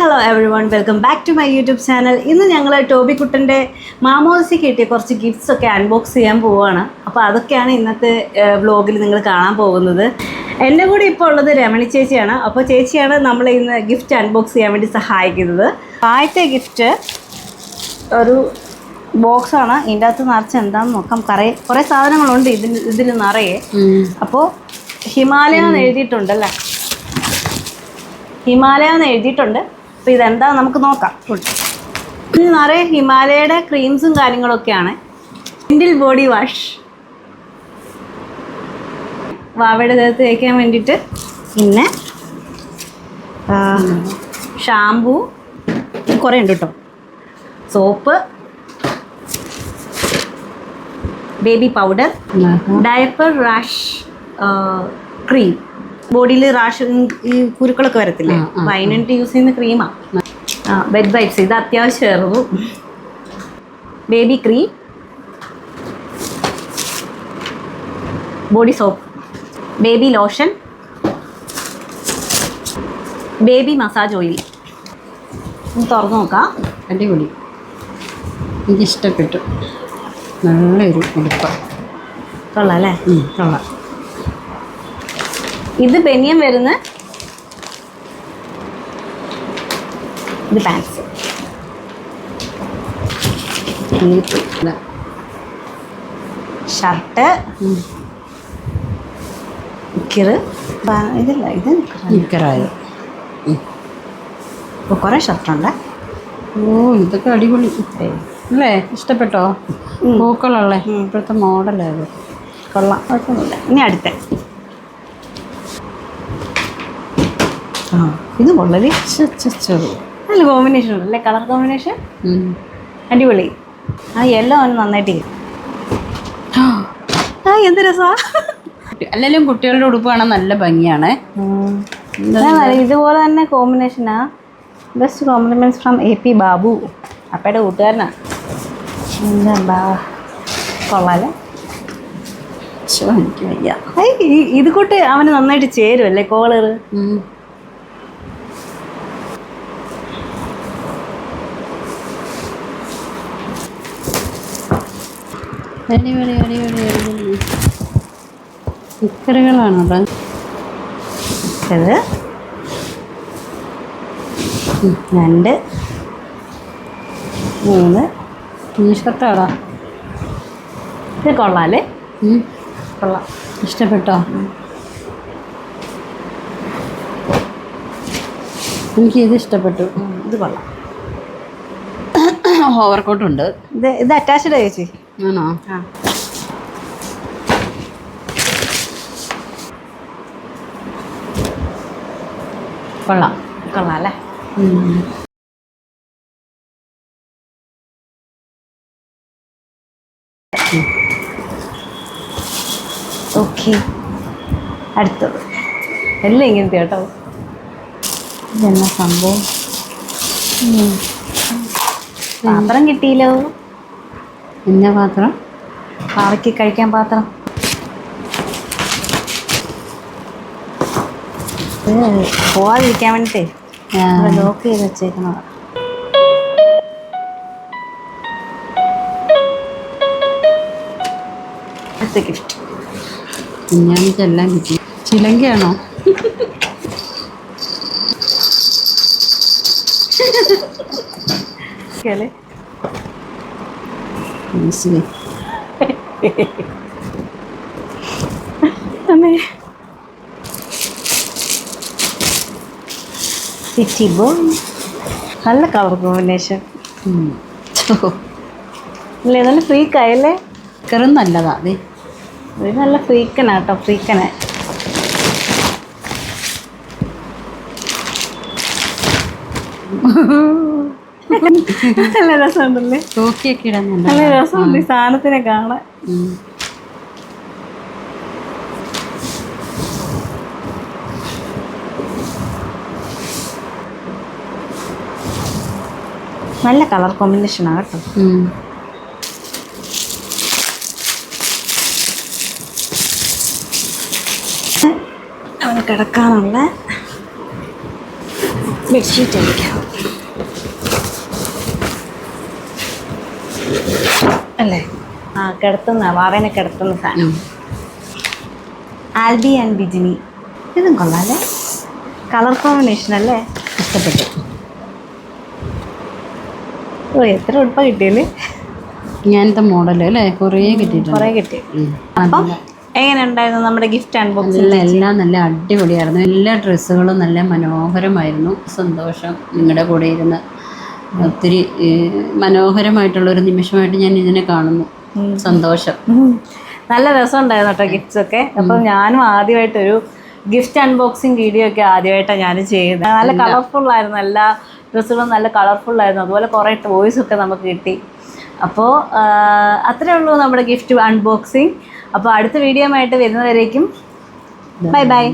Hello everyone welcome back to my YouTube channel ഇന്ന് ഞങ്ങൾ ടോബിക്കുട്ടന്റെ മാമോസി കിട്ടിയ കുറച്ച് ഗിഫ്റ്റ്സ് ഒക്കെ അൺബോക്സ് ചെയ്യാൻ പോവുകയാണ്. അപ്പോൾ അതൊക്കെയാണ് ഇന്നത്തെ വ്ലോഗിൽ നിങ്ങൾ കാണാൻ പോകുന്നത്. എന്റെ കൂടെ ഇപ്പോൾ ഉള്ളത് രമണി ചേച്ചിയാണ്. അപ്പോൾ ചേച്ചിയാണ് നമ്മൾ ഇന്ന് ഗിഫ്റ്റ് അൺബോക്സ് ചെയ്യാൻ വേണ്ടി സഹായിക്കുന്നത്. ആദ്യത്തെ ഗിഫ്റ്റ് ഒരു ബോക്സാണ് ഇതിന്റെ അകത്ത് നിറച്ച് എന്താണെന്ന് നോക്കാം. കുറേ കുറേ സാധനങ്ങളുണ്ട് ഇതിന് ഇതിൽ നിറയെ. അപ്പോൾ ഹിമാലയം എന്ന് എഴുതിയിട്ടുണ്ടല്ലേ ഹിമാലയം എന്ന് എഴുതിയിട്ടുണ്ട്. അപ്പോൾ ഇതെന്താ നമുക്ക് നോക്കാം. ഇത് നിറയെ ഹിമാലയയുടെ ക്രീംസും കാര്യങ്ങളൊക്കെയാണ്. ഇൻഡിൽ ബോഡി വാഷ് വാവയുടെ ദേഹത്ത് തേക്കാൻ വേണ്ടിയിട്ട് പിന്നെ ഷാംപൂ കുറേ ഉണ്ട് കേട്ടോ. Soap baby powder diaper rash cream ബോഡിയിൽ റാഷ് ഈ കുരുക്കളൊക്കെ വരത്തില്ലേ? അപ്പം അതിന് വേണ്ടി യൂസ് ചെയ്യുന്ന ക്രീമാണ് ആ ബെഡ് വൈപ്സ് ഇത് അത്യാവശ്യമായിരുന്നു. Baby cream body soap baby lotion baby massage oil തുറന്നു നോക്കാം. അടിപൊളി. എനിക്കിഷ്ടപ്പെട്ടു. നല്ലൊരു ഉടുപ്പ്. കൊള്ളാം അല്ലേ? കൊള്ളാം. ഇത് ബനിയൻ വരുന്ന ഇത് പാൻസ് ഷർട്ട് നിക്കറ് ഇതില്ല ഇത് നിക്കറായത് ഉം. കുറേ ഷർട്ടുണ്ട്. ഓ ഇതൊക്കെ അടിപൊളി. അല്ലേ? ഇഷ്ടപ്പെട്ടോ? പൂക്കളുള്ള. ഇപ്പോഴത്തെ മോഡലായത് കൊള്ളാം. കുഴപ്പമൊന്നുമില്ല. ഇനി അടുത്ത ആ ഇത് വളരെ നല്ല കോമ്പിനേഷൻ ഉണ്ട് അല്ലേ കളർ കോമ്പിനേഷൻ അടിപൊളി. ആ യെല്ലോ അവന് നന്നായിട്ട്. ആ എന്ത് രസാ? അല്ലെങ്കിലും കുട്ടികളുടെ ഉടുപ്പ് കാണാൻ നല്ല ഭംഗിയാണ്. ഇതുപോലെ തന്നെ കോമ്പിനേഷനാ best compliments from A P Babu അപ്പയുടെ കൂട്ടുകാരനാ. കൊള്ളാലേ. എനിക്ക് വയ്യ. ഇത് കൂട്ട് അവന് നന്നായിട്ട് ചേരുമല്ലേ കോളറ് അടിപൊളി അടിപൊളി അടിപൊളി. സ്റ്റിക്കറുകളാണ് അവിടെ ഇത് ഉം, രണ്ട് മൂന്ന്. ടീഷർട്ടാടാ ഇത് കൊള്ളാല്ലേ? കൊള്ളാം. ഇഷ്ടപ്പെട്ടോ? എനിക്ക് ഇത് ഇഷ്ടപ്പെട്ടു ഇത് കൊള്ളാം. ഓവർകോട്ടുണ്ട്. ഇത് ഇത് അറ്റാച്ച്ഡ് ചേച്ചി? ആണോ? ആ. കൊള്ളാം. കൊള്ളാം അല്ലേ. ഓക്കെ. അടുത്തത്. എല്ലാം ഇങ്ങനത്തെ കേട്ടോ. ഇതെന്നാ സംഭവം? പാത്രം കിട്ടിയില്ലോ എന്നാ പാത്രം? പാവയ്ക്ക് കഴിക്കാൻ പാത്രം. പോവാതിരിക്കാൻ വേണ്ടിട്ടേ. ലോക്ക് ചെയ്ത് വെച്ചേക്കുന്നതാ അടുത്ത ഗിഫ്റ്റ് കിട്ടി. ചിലങ്കയാണോ? അല്ലേ മനസ്സിലായി. അമ്മേ. സിറ്റി ബോയ് നല്ല കളർ കോമ്പിനേഷൻ. അല്ലേ നല്ല ഫ്രീക്കായല്ലേ സ്റ്റിക്കറും നല്ലതാ അതെ ഇത് നല്ല ഫ്രീക്കനാട്ടോ ഫ്രീക്കനെ നല്ല രസമുണ്ടല്ലേ തൂക്കിയൊക്കെ ഇടാൻ നല്ല. രസമുണ്ട് ഈ സാധനത്തിനെ കാണാൻ. നല്ല കളർ കോമ്പിനേഷനാണ് കേട്ടോ ഉം. അവന് കിടക്കാനുള്ള ബെഡ്ഷീറ്റ് അടിക്കാം അല്ലേ? ആ കിടത്തുന്ന വാവേനെ കിടത്തുന്ന സാധനം. ആൽബി ആൻഡ് ബിജിനി. ഇതും കൊള്ളാം അല്ലേ? കളർ കോമ്പിനേഷൻ അല്ലേ? ഇഷ്ടപ്പെട്ടു. ഓ എത്ര ഉടുപ്പ കിട്ടിയല്ലേ? ഇങ്ങനത്തെ മോഡൽ അല്ലേ? കുറേ കിട്ടിയിട്ടുണ്ട്. കുറേ കിട്ടി. അപ്പം എങ്ങനെ ഉണ്ടായിരുന്നു നമ്മുടെ ഗിഫ്റ്റ് അൺബോക്സിംഗ് നല്ല എല്ലാം നല്ല അടിപൊളിയായിരുന്നു. എല്ലാ ഡ്രസ്സുകളും നല്ല മനോഹരമായിരുന്നു. സന്തോഷം നിങ്ങളുടെ കൂടെ ഇരുന്ന്. ഒത്തിരി മനോഹരമായിട്ടുള്ള ഒരു നിമിഷമായിട്ട് ഞാൻ ഇതിനെ കാണുന്നു. സന്തോഷം. നല്ല രസമുണ്ടായിരുന്നു കേട്ടോ ഗിഫ്റ്റ്സ് ഒക്കെ അപ്പം ഞാനും ആദ്യമായിട്ടൊരു ഗിഫ്റ്റ് അൺബോക്സിങ് വീഡിയോ ഒക്കെ ആദ്യമായിട്ടാണ് ഞാൻ ചെയ്തത് നല്ല കളർഫുൾ ആയിരുന്നു എല്ലാ ഡ്രസ്സുകളും നല്ല കളർഫുൾ ആയിരുന്നു അതുപോലെ കുറേ ടോയ്സ് ഒക്കെ നമുക്ക് കിട്ടി. അപ്പോൾ അത്രേ ഉള്ളൂ നമ്മുടെ ഗിഫ്റ്റ് അൺബോക്സിങ് അപ്പോൾ അടുത്ത വീഡിയോ ആയിട്ട് വരുന്നവരേക്കും ബൈ ബൈ.